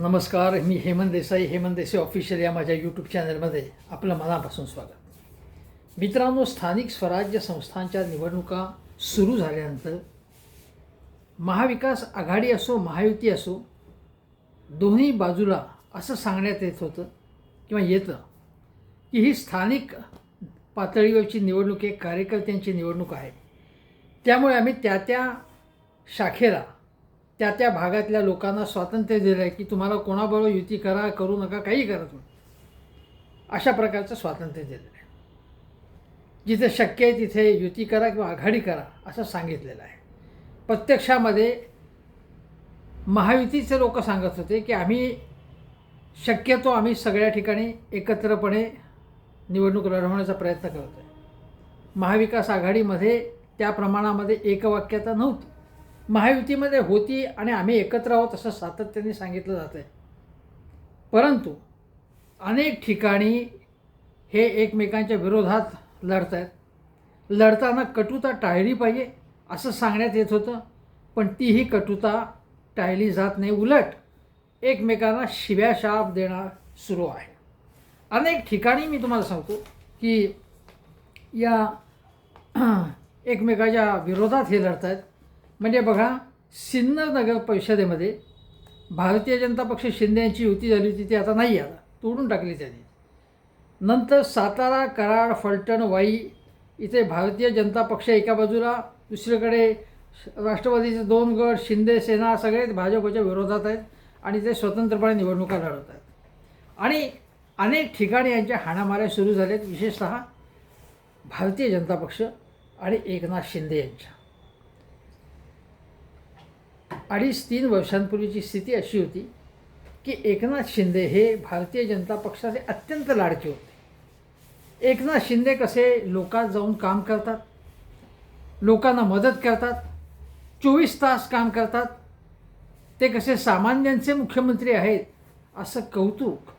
नमस्कार मी हेमंत देसाई हेमंत देसाई ऑफिशियल या माझ्या यूट्यूब चॅनलमध्ये आपलं मनापासून स्वागत. मित्रांनो स्थानिक स्वराज्य संस्थांच्या निवडणुका सुरू झाल्यानंतर महाविकास आघाडी असो महायुती असो दोन्ही बाजूला असं सांगण्यात येत होतं किंवा येतं की ही स्थानिक पातळीवरची निवडणूक एक कार्यकर्त्यांची निवडणूक आहे. त्यामुळे आम्ही त्या त्या शाखेला त्या त्या भागातल्या लोकांना स्वातंत्र्य दिलं आहे की तुम्हाला कोणाबरोबर युती करा करू नका काही करा तुम्ही. अशा प्रकारचं स्वातंत्र्य दिलेलं आहे जिथे शक्य आहे तिथे युती करा किंवा आघाडी करा असं सांगितलेलं आहे. प्रत्यक्षामध्ये महायुतीचे लोक सांगत होते की आम्ही शक्यतो आम्ही सगळ्या ठिकाणी एकत्रपणे निवडणूक लढवण्याचा प्रयत्न करतो आहे महाविकास आघाडीमध्ये त्या प्रमाणामध्ये एकवाक्यता नव्हती. महायुतीमध्ये होती आणि आम्ही एकत्र आहोत असं सातत्याने सांगितलं जातं आहे परंतु अनेक ठिकाणी हे एकमेकांच्या विरोधात लढत आहेत लढताना कटुता टाळली पाहिजे असं सांगण्यात येत होतं पण तीही कटुता टाळली जात नाही. उलट एकमेकांना शिव्या शाप देणं सुरू आहे. अनेक ठिकाणी मी तुम्हाला सांगतो की या एकमेकाच्या विरोधात हे लढत आहेत म्हणजे बघा सिन्नर नगर परिषदेमध्ये भारतीय जनता पक्ष शिंदे यांची युती झाली होती ती आता नाही आता तोडून टाकली त्यांनी. नंतर सातारा कराड फलटण वाई इथे भारतीय जनता पक्ष एका बाजूला दुसरीकडे राष्ट्रवादीचे दोन गट शिंदे सेना सगळे भाजपच्या विरोधात आहेत आणि ते स्वतंत्रपणे निवडणुका लढवत आहेत. आणि अनेक ठिकाणी यांच्या हाणामाऱ्या सुरू झाल्यात विशेषतः भारतीय जनता पक्ष आणि एकनाथ शिंदे यांच्या. अडीच तीन वर्षांपूर्वीची स्थिती अशी होती की एकनाथ शिंदे हे भारतीय जनता पक्षाचे अत्यंत लाडके होते. एकनाथ शिंदे कसे लोकात जाऊन काम करतात लोकांना मदत करतात चोवीस तास काम करतात ते कसे सामान्यांचे मुख्यमंत्री आहेत असं कौतुक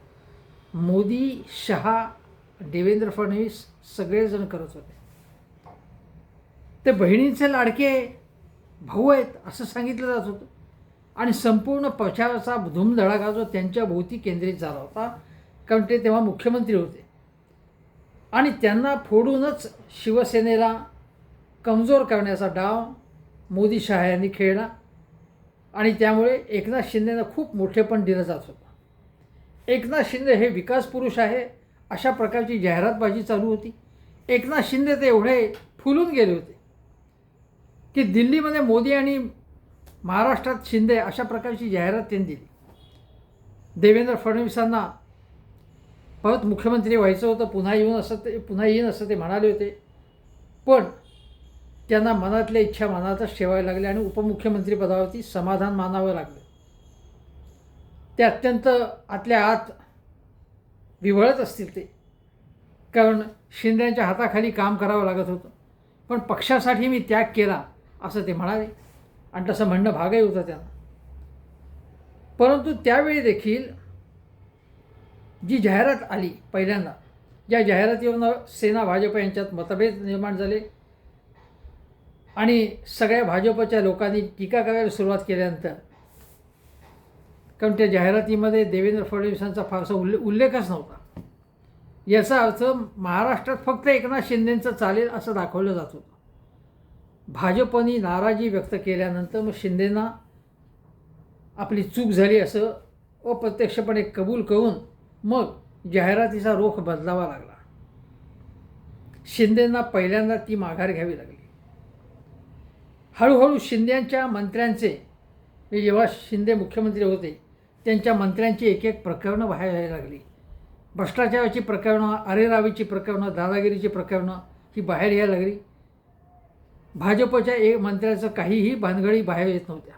मोदी शहा देवेंद्र फडणवीस सगळेजण करत होते. ते बहिणींचे लाडके भाऊ आहेत असं सांगितलं जात होतं. आणि संपूर्ण प्रचाराचा धूमधडाका जो त्यांच्या भोवती केंद्रित झाला होता कारण ते तेव्हा मुख्यमंत्री होते. आणि त्यांना फोडूनच शिवसेनेला कमजोर करण्याचा डाव मोदी शहा यांनी खेळला. आणि त्यामुळे एकनाथ शिंदेनं खूप मोठेपण दिलं जात होतं. एकनाथ शिंदे हे विकास पुरुष आहे अशा प्रकारची जाहिरातबाजी चालू होती. एकनाथ शिंदे ते एवढे फुलून गेले होते. की दिल्लीमध्ये मोदी आणि महाराष्ट्रात शिंदे अशा प्रकारची जाहिरात त्यांनी दिली. देवेंद्र फडणवीसांना परत मुख्यमंत्री व्हायचं होतं पुन्हा येऊन असं ते पुन्हा येईन असं ते म्हणाले होते. पण त्यांना मनातल्या इच्छा मनातच ठेवायला लागल्या आणि उपमुख्यमंत्रीपदावरती समाधान मानावं लागलं. ते अत्यंत आतल्या आत विवळत असतील ते. कारण शिंद्यांच्या हाताखाली काम करावं लागत होतं. पण पक्षासाठी मी त्याग केला. असं ते म्हणाले आणि तसं म्हणणं भागही होतं त्यांना परंतु त्यावेळी देखील जी जाहिरात आली पहिल्यांदा ज्या जाहिरातीवरनं सेना भाजप यांच्यात मतभेद निर्माण झाले आणि सगळ्या भाजपच्या लोकांनी टीका करायला सुरुवात केल्यानंतर कारण त्या जाहिरातीमध्ये देवेंद्र फडणवीसांचा फारसा उल्ले उल्लेखच नव्हता. याचा अर्थ महाराष्ट्रात फक्त एकनाथ शिंदेंचं चालेल असं दाखवलं जात होतं. भाजपनी नाराजी व्यक्त केल्यानंतर मग शिंदेना आपली चूक झाली असं अप्रत्यक्षपणे कबूल करून मग जाहिरातीचा रोख बदलावा लागला. शिंदेंना पहिल्यांदा ती माघार घ्यावी लागली. हळूहळू शिंद्यांच्या मंत्र्यांचे म्हणजे जेव्हा शिंदे मुख्यमंत्री होते त्यांच्या मंत्र्यांची एक एक प्रकरणं बाहेर यायला लागली. भ्रष्टाचाराची प्रकरणं अरेरावीची प्रकरणं दादागिरीची प्रकरणं ही बाहेर यायला लागली. भाजपच्या एक मंत्र्याचं काहीही भानगडी बाहेर येत नव्हत्या.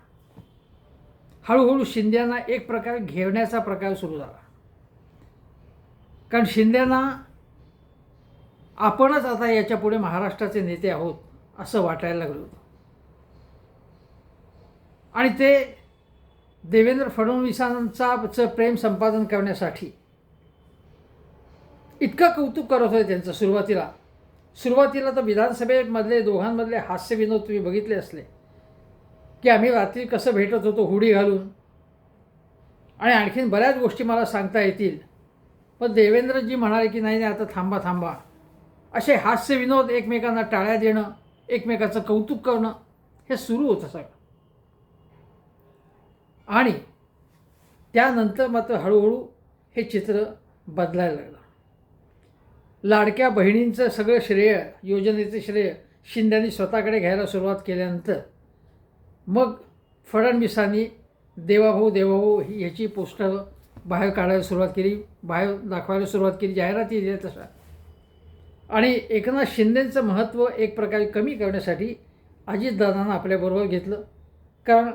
हळूहळू शिंद्यांना एक प्रकार घेण्याचा प्रकार सुरू झाला. कारण शिंद्यांना आपणच आता याच्यापुढे महाराष्ट्राचे नेते आहोत असं वाटायला लागलं होतं. आणि ते देवेंद्र फडणवीसांचा प्रेम संपादन करण्यासाठी इतकं कौतुक करत होते त्यांचं सुरुवातीला. सुरुवातीला तर विधानसभेमधले दोघांमधले हास्यविनोद तुम्ही बघितले असले. की आम्ही रात्री कसं भेटत होतो हुडी घालून. आणि आणखीन बऱ्याच गोष्टी मला सांगता येतील. पण देवेंद्रजी म्हणाले की नाही नाही आता थांबा थांबा. असे हास्यविनोद एकमेकांना टाळ्या देणं एकमेकाचं कौतुक करणं हे सुरू होतं सगळं. आणि त्यानंतर मात्र हळूहळू हे चित्र बदलायला लागलं. लाडक्या बहिणींचं सगळं श्रेय योजनेचं श्रेय शिंद्यांनी स्वतःकडे घ्यायला सुरुवात केल्यानंतर मग फडणवीसांनी देवाभाऊ देवाभाऊ ही ह्याची पोस्टर बाहेर काढायला सुरुवात केली बाहेर दाखवायला सुरुवात केली जाहिराती दिल्या तशा. आणि एकनाथ शिंदेंचं महत्त्व एक प्रकारे कमी करण्यासाठी अजितदादांना आपल्याबरोबर घेतलं. कारण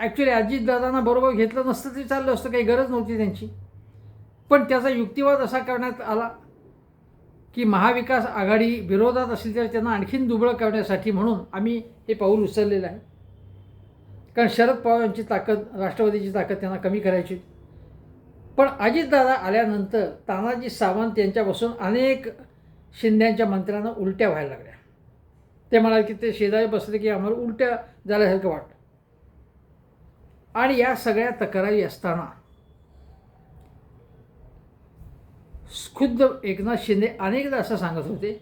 ॲक्च्युली अजितदादांना बरोबर घेतलं नसतं तरी चाललं असतं काही गरज नव्हती त्यांची. पण त्याचा युक्तिवाद असा करण्यात आला की महाविकास आघाडी विरोधात असली तर त्यांना आणखीन दुबळं करण्यासाठी म्हणून आम्ही हे पाऊल उचललेलं आहे. कारण शरद पवार यांची ताकद राष्ट्रवादीची ताकद त्यांना कमी करायची पण अजितदादा आल्यानंतर तानाजी सावंत यांच्यापासून अनेक शिंद्यांच्या मंत्र्यांना उलट्या व्हायला लागल्या. ते म्हणाले की ते शेजारी बसले की आम्हाला उलट्या झाल्यासारखं वाटतं. आणि या सगळ्या तक्रारी असताना खुद्द एकनाथ शिंदे अनेकदा असं सांगत होते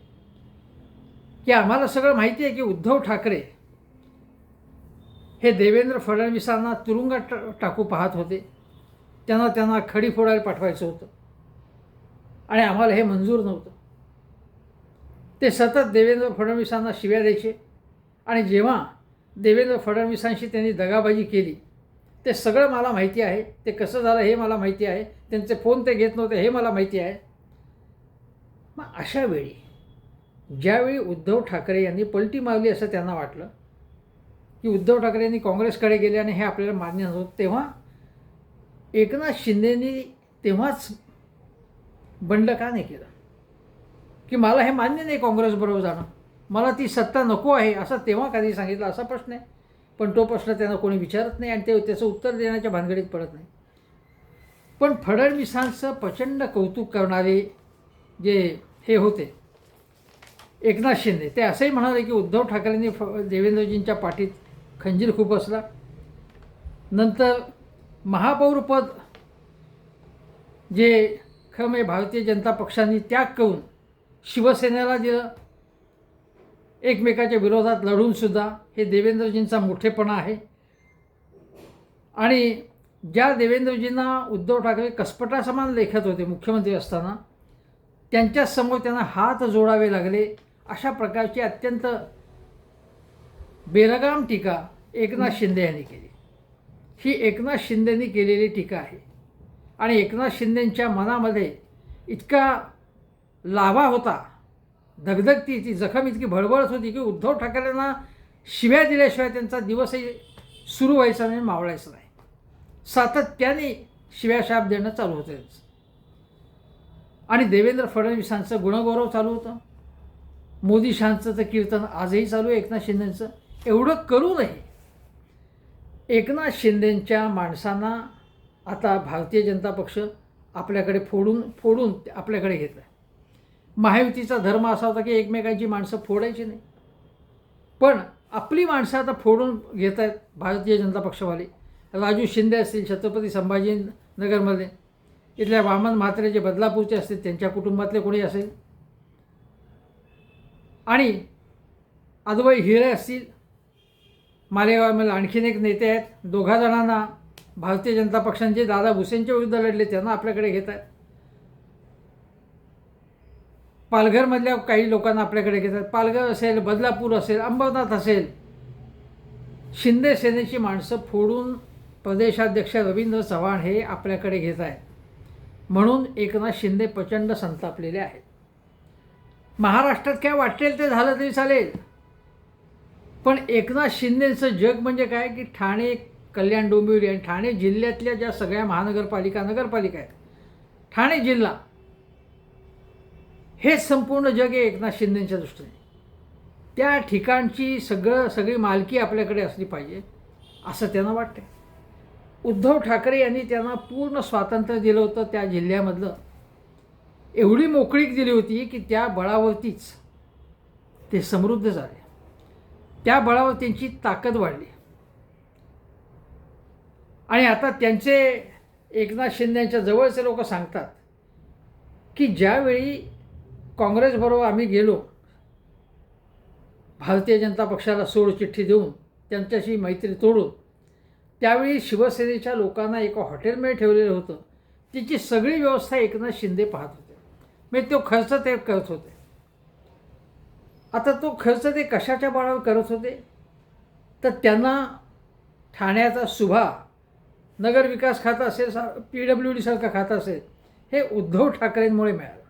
की आम्हाला सगळं माहिती आहे की उद्धव ठाकरे हे देवेंद्र फडणवीसांना तुरुंगात टाकू पाहत होते. त्यांना त्यांना खडी फोडायला पाठवायचं होतं. आणि आम्हाला हे मंजूर नव्हतं. ते सतत देवेंद्र फडणवीसांना शिव्या द्यायचे. आणि जेव्हा देवेंद्र फडणवीसांशी त्यांनी दगाबाजी केली ते सगळं मला माहिती आहे. ते कसं झालं हे मला माहिती आहे. त्यांचे फोन ते घेत नव्हते हे मला माहिती आहे. मग अशा वेळी ज्यावेळी उद्धव ठाकरे यांनी पलटी मारली असं त्यांना वाटलं की उद्धव ठाकरे यांनी काँग्रेसकडे गेले आणि हे आपल्याला मान्य नव्हतं तेव्हा एकनाथ शिंदेनी तेव्हाच बंड का नाही केलं? की मला हे मान्य नाही काँग्रेसबरोबर जाणं. मला ती सत्ता नको आहे असं तेव्हा कधी सांगितलं असा प्रश्न आहे. पण तो प्रश्न त्यांना कोणी विचारत नाही आणि ते त्याचं उत्तर देण्याच्या भानगडीत पडत नाही. पण फडणवीसांचं प्रचंड कौतुक करणारे जे हे होते एकनाथ शिंदे ते असंही म्हणाले की उद्धव ठाकरेंनी फ देवेंद्रजींच्या पाठीत खंजीर खूप असला. नंतर महापौरपद जे खम हे भारतीय जनता पक्षाने त्याग करून शिवसेनेला दिलं. एकमेकाच्या विरोधात लढूनसुद्धा हे देवेंद्रजींचा मोठेपणा आहे. आणि ज्या देवेंद्रजींना उद्धव ठाकरे कसपटासमान लेखत होते मुख्यमंत्री असताना त्यांच्यासमोर त्यांना हात जोडावे लागले. अशा प्रकारची अत्यंत बेरगाम टीका एकनाथ शिंदे यांनी केली. ही एकनाथ शिंदेंनी केलेली टीका आहे. आणि एकनाथ शिंदेंच्या मनामध्ये इतका लाभा होता धगधगती ती जखम इतकी भळबळच होती की उद्धव ठाकरेंना शिव्या दिल्याशिवाय त्यांचा दिवसही सुरू व्हायचा नाही मावळायचा नाही. सातत्याने शिव्याशाप देणं चालू होतं त्यांचं आणि देवेंद्र फडणवीसांचं गुणगौरव चालू होतं. मोदी शांतचं कीर्तन आजही चालू आहे एकनाथ शिंदेंचं. एवढं करूनही एकनाथ शिंदेंच्या माणसांना आता भारतीय जनता पक्ष आपल्याकडे फोडून फोडून आपल्याकडे घेतला महायुतीचा धर्म असा होता की एकमेकांची माणसं फोडायची नाही. पण आपली माणसं आता फोडून घेत आहेत भारतीय जनता पक्षवाले. राजू शिंदे असतील छत्रपती संभाजीनगरमध्ये इथल्या वामन म्हात्रे जे बदलापूरचे असतील त्यांच्या कुटुंबातले कोणी असेल? आणि अद्वै हिरे असतील मालेगावमध्ये आणखीन एक नेते आहेत. दोघा जणांना भारतीय जनता पक्षांचे दादा भुसेनच्या विरुद्ध लढले त्यांना आपल्याकडे घेत आहेत. पालघरमधल्या काही लोकांना आपल्याकडे घेतात. पालघर असेल बदलापूर असेल अंबरनाथ असेल शिंदे सेनेची माणसं फोडून प्रदेशाध्यक्ष रवींद्र चव्हाण हे आपल्याकडे घेत आहेत. म्हणून एकनाथ शिंदे प्रचंड संतापलेले आहेत. महाराष्ट्रात काय वाटेल ते झालं तरी चालेल. पण एकनाथ शिंदेचं जग म्हणजे काय? की ठाणे कल्याण डोंबिवली आणि ठाणे जिल्ह्यातल्या ज्या सगळ्या महानगरपालिका नगरपालिका आहेत. ठाणे जिल्हा हे संपूर्ण जग आहे एकनाथ शिंदेच्या दृष्टीने. त्या ठिकाणची सगळं सगळी मालकी आपल्याकडे असली पाहिजे असं त्यांना वाटते उद्धव ठाकरे यांनी त्यांना पूर्ण स्वातंत्र्य दिलं होतं त्या जिल्ह्यामधलं. एवढी मोकळीक दिली होती की त्या बळावरतीच ते समृद्ध झाले. त्या बळावर त्यांची ताकद वाढली. आणि आता त्यांचे एकनाथ शिंद्यांच्या जवळचे लोक सांगतात की ज्यावेळी काँग्रेसबरोबर आम्ही गेलो. भारतीय जनता पक्षाला सोड चिठ्ठी देऊन त्यांच्याशी मैत्री तोडून त्यावेळी शिवसेनेच्या लोकांना एका हॉटेलमध्ये ठेवलेलं होतं. तिची सगळी व्यवस्था एकनाथ शिंदे पाहत होते. म्हणजे तो खर्च ते करत होते. आता तो खर्च ते कशाच्या बळावर करत होते? तर त्यांना ठाण्याचा सुभा नगरविकास खातं असेल सा पी डब्ल्यू डीसारखं खातं असेल हे उद्धव ठाकरेंमुळे मिळालं.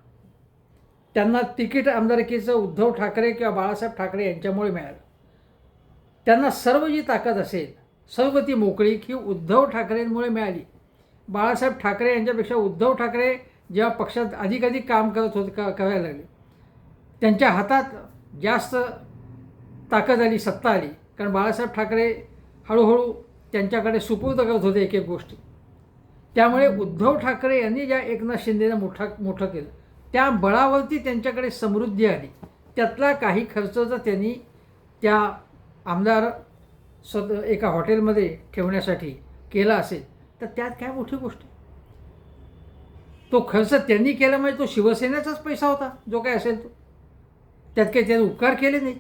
त्यांना तिकीट आमदारकीचं उद्धव ठाकरे किंवा बाळासाहेब ठाकरे यांच्यामुळे मिळालं. त्यांना सर्व जी ताकद असेल सर्व ती मोकळी ही उद्धव ठाकरेंमुळे मिळाली. बाळासाहेब ठाकरे यांच्यापेक्षा उद्धव ठाकरे जेव्हा पक्षात अधिकाधिक काम करत होते का करायला लागले. त्यांच्या हातात जास्त ताकद आली सत्ता आली. कारण बाळासाहेब ठाकरे हळूहळू त्यांच्याकडे सुपूर्द करत होते एक एक गोष्टी. त्यामुळे उद्धव ठाकरे यांनी ज्या एकनाथ शिंदेनं मोठा मोठं केलं त्या बळावरती त्यांच्याकडे समृद्धी आली. त्यातला काही खर्च जर त्यांनी त्या आमदार स्वत एका हॉटेलमध्ये ठेवण्यासाठी केला असेल तर त्यात काय मोठी गोष्ट तो खर्च त्यांनी केला म्हणजे तो शिवसेनेचाच पैसा होता जो काय असेल तो. त्यात काही त्याने उपकार केले नाही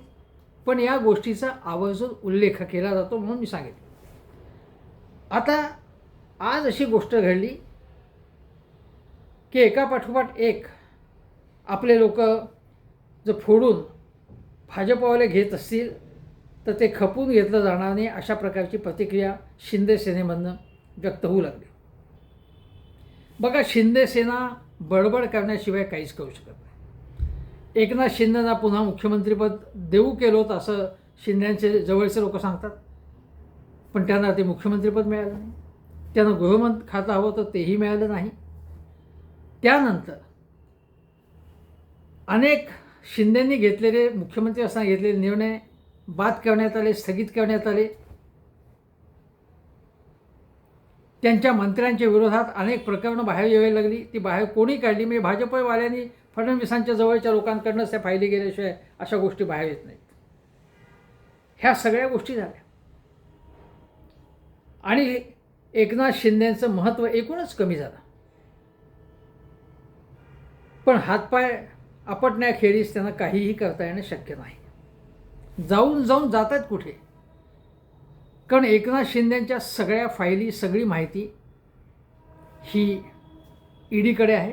पण या गोष्टीचा आवर्जून उल्लेख केला जातो म्हणून मी सांगितलं आता आज अशी गोष्ट घडली की एका पाठोपाठ एक आपले लोक जर फोडून भाजपवाले घेत असतील तर ते खपून घेतलं जाणार नाही अशा प्रकारची प्रतिक्रिया शिंदे सेनेमधनं व्यक्त होऊ लागली. बघा शिंदे सेना बडबड करण्याशिवाय काहीच करू शकत नाही. एकनाथ शिंदेना पुन्हा मुख्यमंत्रीपद देऊ केलं होतं असं शिंद्यांचे जवळचे लोक सांगतात. पण त्यांना ते मुख्यमंत्रीपद मिळालं नाही. त्यांना गृहमंत खातं हवं तर तेही मिळालं नाही. त्यानंतर अनेक शिंदेंनी घेतलेले मुख्यमंत्री असताना घेतलेले निर्णय बाद करण्यात आले स्थगित करण्यात आले. त्यांच्या मंत्र्यांच्या विरोधात अनेक प्रकरणं बाहेर यावी लागली. ती बाहेर कोणी काढली? म्हणजे भाजपवाल्यांनी फडणवीसांच्या जवळच्या लोकांकडनंच त्या फायली गेल्याशिवाय अशा गोष्टी बाहेर येत नाहीत. ह्या सगळ्या गोष्टी झाल्या. आणि एकनाथ शिंदेचं महत्त्व एकूणच कमी झालं. पण हातपाय आपटण्याखेरीज त्यांना काहीही करता येणं शक्य नाही. जाऊन जाऊन जात आहेत कुठे? कारण एकनाथ शिंद्यांच्या सगळ्या फायली सगळी माहिती ही ईडीकडे आहे.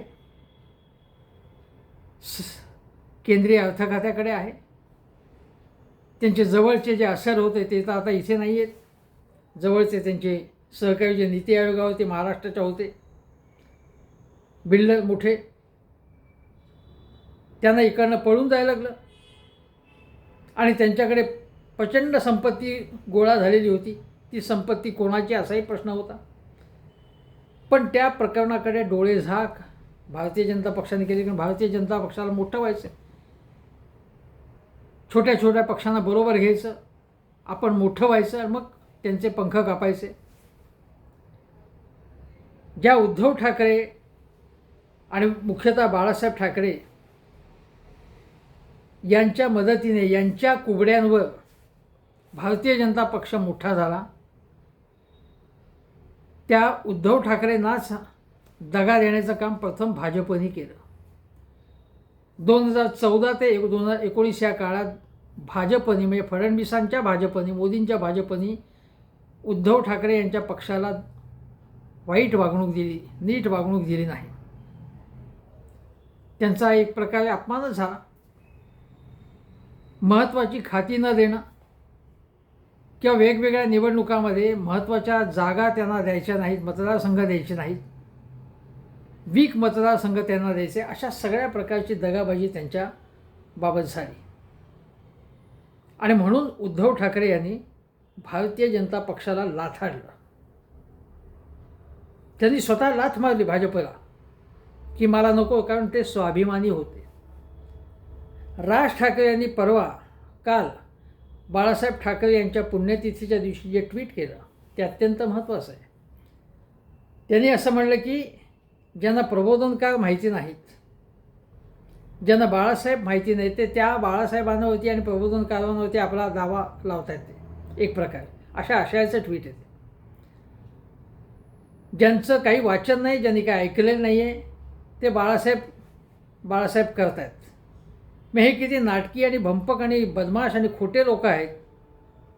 स केंद्रीय अर्थ खात्याकडे आहे. त्यांचे जवळचे जे असर होते ते तर आता इथे नाही आहेत जवळचे त्यांचे सहकारी जे नीती आयोगावर ते महाराष्ट्राच्या होते. बिल्डर मोठे. त्यांना इकडनं पळून जायला लागलं. आणि त्यांच्याकडे प्रचंड संपत्ती गोळा झालेली होती. ती संपत्ती कोणाची असाही प्रश्न होता. पण त्या प्रकरणाकडे डोळे झाक. भारतीय जनता पक्षाने केली कारण भारतीय जनता पक्षाला मोठं व्हायचं. छोट्या छोट्या पक्षांना बरोबर घ्यायचं. आपण मोठं व्हायचं आणि मग त्यांचे पंख कापायचे. ज्या उद्धव ठाकरे आणि मुख्यतः बाळासाहेब ठाकरे यांच्या मदतीने यांच्या कुबड्यांवर भारतीय जनता पक्ष मोठा झाला. त्या उद्धव ठाकरेंनाच दगा देण्याचं काम प्रथम भाजपने केलं. दोन हजार चौदा ते एक दोन हजार एकोणीस या काळात भाजपने म्हणजे फडणवीसांच्या भाजपने मोदींच्या भाजपने उद्धव ठाकरे यांच्या पक्षाला वाईट वागणूक दिली नीट वागणूक दिली नाही. त्यांचा एक प्रकारे अपमानच झाला. महत्त्वाची खाती न देणं किंवा वेगवेगळ्या निवडणुकामध्ये महत्त्वाच्या जागा त्यांना द्यायच्या नाहीत मतदारसंघ द्यायचे नाहीत वीक मतदारसंघ त्यांना द्यायचे अशा सगळ्या प्रकारची दगाबाजी त्यांच्या बाबत झाली. आणि म्हणून उद्धव ठाकरे यांनी भारतीय जनता पक्षाला लाथाडलं. त्यांनी स्वतः लाथ मारली भाजपला की मला नको कारण ते स्वाभिमानी होते. राज ठाकरे यांनी परवा काल बाळासाहेब ठाकरे यांच्या पुण्यतिथीच्या दिवशी जे ट्विट केलं ते अत्यंत महत्त्वाचं आहे. त्यांनी असं म्हणलं की ज्यांना प्रबोधनकार माहिती नाहीत ज्यांना बाळासाहेब माहिती नाही ते त्या बाळासाहेबांवरती आणि प्रबोधनकारांवरती आपला दावा लावता येते. एक प्रकारे. अशा आशयाचं ट्विट येते ज्यांचं काही वाचन नाही ज्यांनी काही ऐकलेलं नाही आहे ते बाळासाहेब बाळासाहेब करत आहेत मग हे किती नाटकी आणि भंपक आणि बदमाश आणि खोटे लोक आहेत.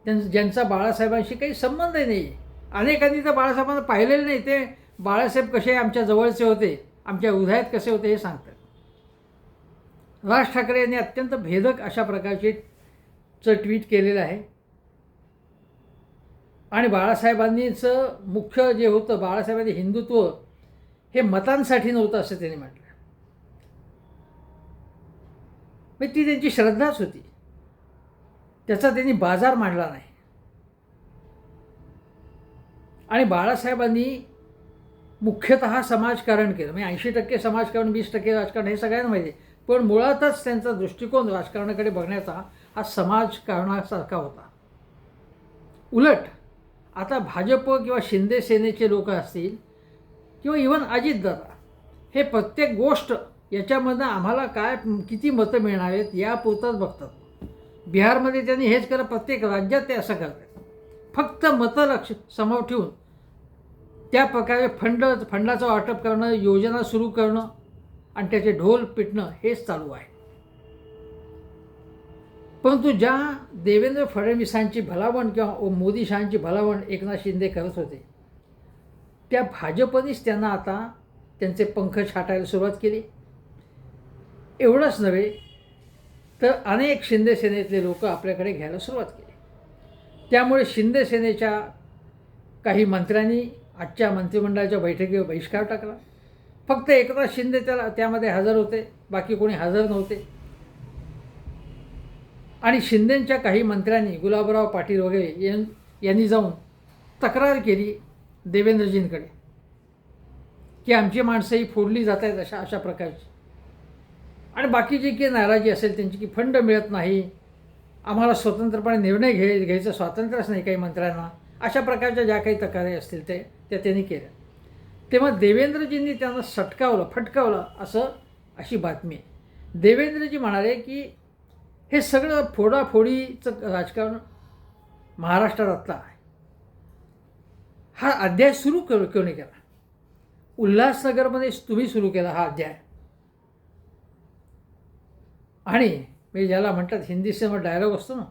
त्यां ज्यांचा बाळासाहेबांशी काही संबंधही नाही. अनेकांनी तर बाळासाहेबांना पाहिलेलं नाही. ते बाळासाहेब कसे आमच्या जवळचे होते? आमच्या हृदयात कसे होते हे सांगतात. राज ठाकरे यांनी अत्यंत भेदक अशा प्रकारचे चं ट्विट केलेलं आहे. आणि बाळासाहेबांनीचं मुख्य जे होतं बाळासाहेबांनी हिंदुत्व हे मतांसाठी नव्हतं असं त्यांनी म्हटलं. मग ती त्यांची श्रद्धाच होती. त्याचा त्यांनी बाजार मांडला नाही. आणि बाळासाहेबांनी मुख्यतः समाजकारण केलं. म्हणजे ऐंशी टक्के समाजकारण वीस टक्के राजकारण हे सगळ्यांना माहिती आहे. पण मुळातच त्यांचा दृष्टिकोन राजकारणाकडे बघण्याचा हा समाजकारणासारखा होता. उलट आता भाजप किंवा शिंदे सेनेचे लोक असतील किंवा इवन अजितदादा हे प्रत्येक गोष्ट याच्यामधनं आम्हाला काय किती मतं मिळणार आहेत यापुरतंच बघतात. बिहारमध्ये त्यांनी हेच केलं प्रत्येक राज्यात ते असं करतात. फक्त मतं लक्ष समोर ठेवून त्या प्रकारे फंड फंडाचं वाटप करणं योजना सुरू करणं आणि त्याचे ढोल पिटणं हेच चालू आहे. परंतु ज्या देवेंद्र फडणवीसांची भलावण किंवा मोदी शहांची भलावण एकनाथ शिंदे करत होते त्या भाजपनेच त्यांना आता त्यांचे पंख छाटायला सुरुवात केली. एवढंच नव्हे तर अनेक शिंदे सेनेतले लोक आपल्याकडे घ्यायला सुरुवात केली. त्यामुळे शिंदे सेनेच्या काही मंत्र्यांनी आजच्या मंत्रिमंडळाच्या बैठकीवर बहिष्कार टाकला. फक्त एकनाथ शिंदे त्याला त्यामध्ये हजर होते बाकी कोणी हजर नव्हते. आणि शिंदेंच्या काही मंत्र्यांनी गुलाबराव पाटील वगैरे यां यांनी जाऊन तक्रार केली देवेंद्रजींकडे की आमची माणसं ही फोडली जात आहेत अशा अशा प्रकारची. आणि बाकीची की नाराजी असेल त्यांची की फंड मिळत नाही आम्हाला स्वतंत्रपणे निर्णय घे घ्यायचं स्वातंत्र्यच नाही काही मंत्र्यांना अशा प्रकारच्या ज्या काही तक्रारी असतील ते त्या त्यांनी केल्या. तेव्हा देवेंद्रजींनी त्यांना सटकावलं फटकावलं असं अशी बातमी आहे. देवेंद्रजी म्हणाले की हे सगळं फोडाफोडीचं राजकारण महाराष्ट्रात आत्ता आहे. हा अध्याय सुरू कर कोणी केला? उल्हासनगरमध्ये तुम्ही सुरू केला हा अध्याय. आणि मी ज्याला म्हणतात हिंदी सिनेमा डायलॉग असतो ना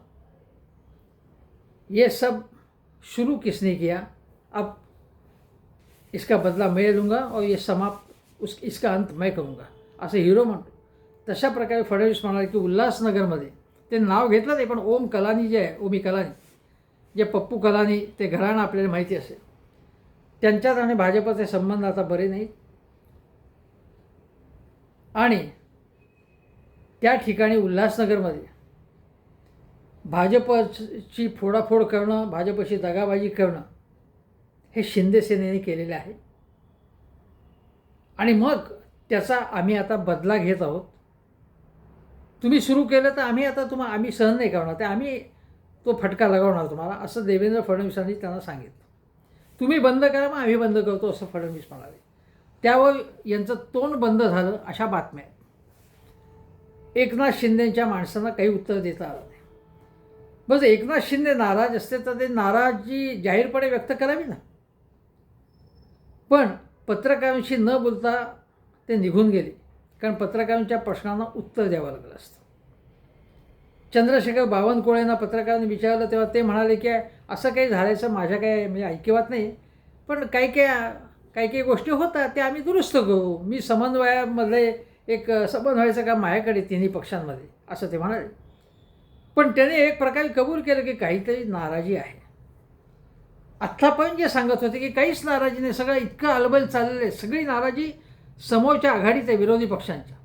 ये सब शुरू किसने किया? अब इसका बदला मैं लूंगा और ये समाप्त उस इसका अंत मैं करूंगा. असं हिरो म्हणतो. तशा प्रकारे फडणवीस म्हणाले की उल्हासनगरमध्ये ते नाव घेतलं नाही पण ओम कलानी जे आहे ओमी कलानी जे पप्पू कलानी ते घराणं आपल्याला माहिती असेल. त्यांच्यात आणि भाजपचे संबंध आता बरे नाहीत. आणि त्या ठिकाणी उल्हासनगरमध्ये भाजपची फोडाफोड करणं भाजपशी दगाबाजी करणं हे शिंदेसेनेने केलेले आहे. आणि मग त्याचा आम्ही आता बदला घेत आहोत. तुम्ही सुरू केलं तर आम्ही आता तुम्हा आम्ही सहन नाही करणार. ते आम्ही तो फटका लगावणार तुम्हाला असं देवेंद्र फडणवीसांनी त्यांना सांगितलं. तुम्ही बंद करा मग आम्ही बंद करतो असं फडणवीस म्हणाले. त्यावर यांचं तोंड बंद झालं अशा बातम्या आहेत. एकनाथ शिंदेच्या माणसांना काही उत्तर देता आलं नाही. बस एकनाथ शिंदे नाराज असते तर ते नाराजी जाहीरपणे व्यक्त करावी ना. पण पत्रकारांशी न बोलता ते निघून गेले. कारण पत्रकारांच्या प्रश्नांना उत्तर द्यावं लागलं असतं. चंद्रशेखर बावनकुळेंना पत्रकारांनी विचारलं तेव्हा ते म्हणाले की असं काही झाल्याचं माझ्या काय म्हणजे ऐकिवात नाही. पण काही काही काही काही गोष्टी होतात त्या आम्ही दुरुस्त करू. मी समन्वयामध्ये एक संबंध व्हायचा का माझ्याकडे तिन्ही पक्षांमध्ये? असं ते म्हणाले. पण त्याने एक प्रकारे कबूल केलं की काहीतरी नाराजी आहे. आत्तापर्यंत जे सांगत होते की काहीच नाराजी नाही सगळं इतकं अलबल चाललेलं आहे सगळी नाराजी समोरच्या आघाडीत आहे विरोधी पक्षांच्या.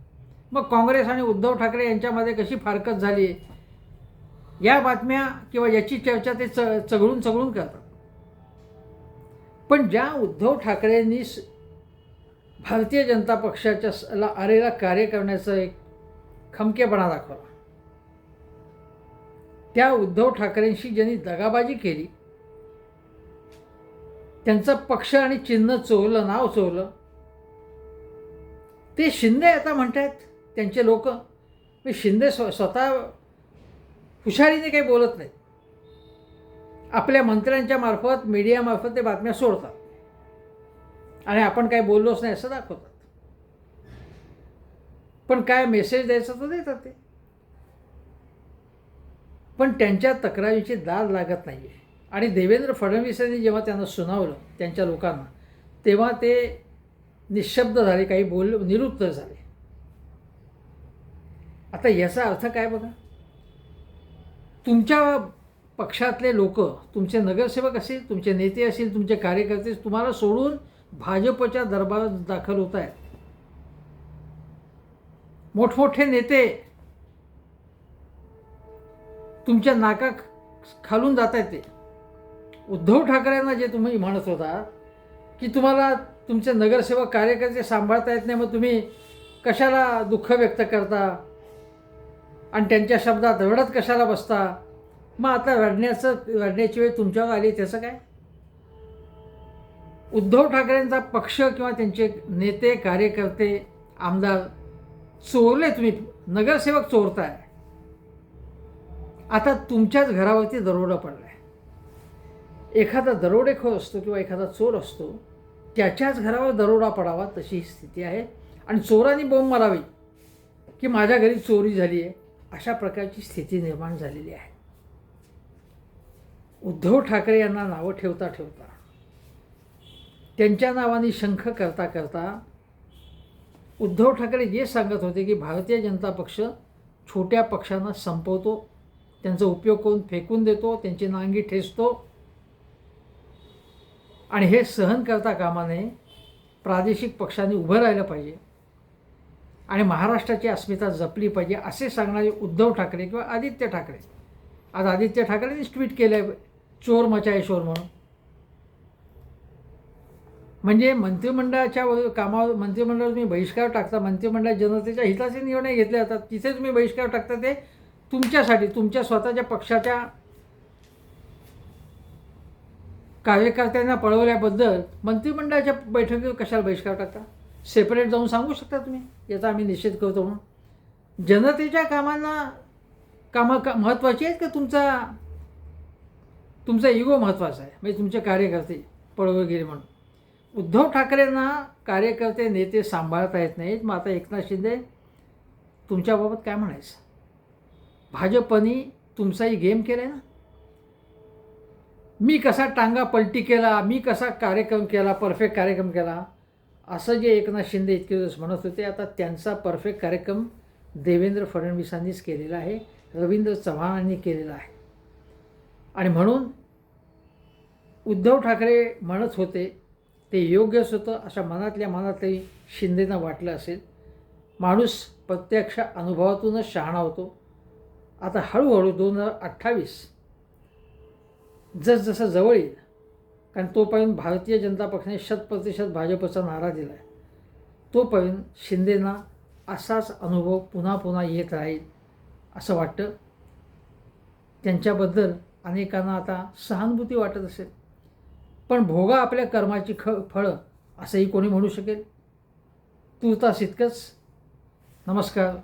मग काँग्रेस आणि उद्धव ठाकरे यांच्यामध्ये कशी फारकत झाली? आहे या बातम्या किंवा याची चर्चा ते च चघळून चघळून करतात. पण ज्या उद्धव ठाकरेंनी भारतीय जनता पक्षाच्या ला आरेला कार्य करण्याचा एक खमकेपणा दाखवला. त्या उद्धव ठाकरेंशी ज्यांनी दगाबाजी केली त्यांचं पक्ष आणि चिन्ह चोरलं नाव चोरलं ते शिंदे आता म्हणतायत त्यांचे लोक मी शिंदे स्व स्वतः हुशारीने काही बोलत नाहीत. आपल्या मंत्र्यांच्या मार्फत मीडियामार्फत ते बातम्या सोडतात. आणि आपण काय बोललोच नाही असं दाखवतात. पण काय मेसेज द्यायचा तर देतात ते. पण त्यांच्या तक्रारीची दाद लागत नाही आहे आणि देवेंद्र फडणवीसांनी जेव्हा त्यांना सुनावलं त्यांच्या लोकांना तेव्हा ते निशब्द झाले काही बोल निरुत्तर झाले. आता याचा अर्थ काय बघा? तुमच्या पक्षातले लोक तुमचे नगरसेवक असतील तुमचे नेते असतील तुमचे कार्यकर्ते तुम्हाला सोडून भाजपच्या दरबारात दाखल होत आहेत. मोठमोठे नेते तुमच्या नाका खालून जात आहेत ते. उद्धव ठाकरेंना जे तुम्ही म्हणत होता की तुम्हाला तुमचे नगरसेवक कार्यकर्ते सांभाळता येत नाही मग तुम्ही कशाला दुःख व्यक्त करता? आणि त्यांच्या शब्दात रडत कशाला बसता? मग आता रडण्याचं रडण्याची वेळ तुमच्यावर आली त्याचं काय? उद्धव ठाकरेंचा पक्ष किंवा त्यांचे नेते कार्यकर्ते आमदार चोरले तुम्ही. नगरसेवक चोरताय. आता तुमच्याच घरावरती दरोडा पडला आहे एखादा दरोडेखोर असतो किंवा एखादा चोर असतो त्याच्याच घरावर दरोडा पडावा तशी ही स्थिती आहे. आणि चोरांनी बोंब मारावी की माझ्या घरी चोरी झाली आहे अशा प्रकारची स्थिती निर्माण झालेली आहे. उद्धव ठाकरे यांना नावं ठेवता ठेवता त्यांच्या नावाने शंख करता करता उद्धव ठाकरे जे सांगत होते की भारतीय जनता पक्ष छोट्या पक्षांना संपवतो त्यांचा उपयोग करून फेकून देतो त्यांची नांगी ठेचतो. आणि हे सहन करता कामा नये प्रादेशिक पक्षांनी उभं राहिलं पाहिजे आणि महाराष्ट्राची अस्मिता जपली पाहिजे असे सांगणारे उद्धव ठाकरे किंवा आदित्य ठाकरे. आज आदित्य ठाकरेंनीच ट्विट केलं आहे चोर मचाय शोर म्हणून. म्हणजे मंत्रिमंडळाच्या कामावर मंत्रिमंडळावर तुम्ही बहिष्कार टाकता मंत्रिमंडळात जनतेच्या हिताचे निर्णय घेतले जातात तिथे तुम्ही बहिष्कार टाकता ते तुमच्यासाठी तुमच्या स्वतःच्या पक्षाच्या कार्यकर्त्यांना पळवल्याबद्दल मंत्रिमंडळाच्या बैठकीवर कशाला बहिष्कार टाकता? सेपरेट जाऊन सांगू शकता तुम्ही? याचा आम्ही निषेध करतो म्हणून. जनतेच्या कामांना कामं का महत्त्वाची आहेत का तुमचा तुमचा इगो महत्त्वाचा आहे? म्हणजे तुमचे कार्यकर्ते पळवले गेले म्हणून. उद्धव ठाकरेंना कार्यकर्ते नेते सांभाळता येत नाहीत. मग आता एकनाथ शिंदे तुमच्याबाबत काय म्हणायचं? भाजपनी तुमचाही गेम केला आहे ना? मी कसा टांगा पलटी केला मी कसा कार्यक्रम केला परफेक्ट कार्यक्रम केला असं जे एकनाथ शिंदे इतके दिवस म्हणत होते आता त्यांचा परफेक्ट कार्यक्रम देवेंद्र फडणवीसांनीच केलेला आहे रवींद्र चव्हाणांनी केलेला आहे. आणि म्हणून उद्धव ठाकरे म्हणत होते ते योग्यच होतं अशा मनातल्या मनातही शिंदेनं वाटलं असेल. माणूस प्रत्यक्ष अनुभवातूनच शहाणा होतो. आता हळूहळू दोन हजार अठ्ठावीस जसजसं जवळ येईल कारण तोपर्यंत भारतीय जनता पक्षाने शतप्रतिशत भाजपचा नारा दिला आहे तोपर्यंत शिंदेना असाच अनुभव पुन्हा पुन्हा येत राहील असं वाटतं. त्यांच्याबद्दल अनेकांना आता सहानुभूती वाटत असेल. पण भोगा आपल्या कर्माची ख फळं असंही कोणी म्हणू शकेल? तूर्तास इतकंच नमस्कार.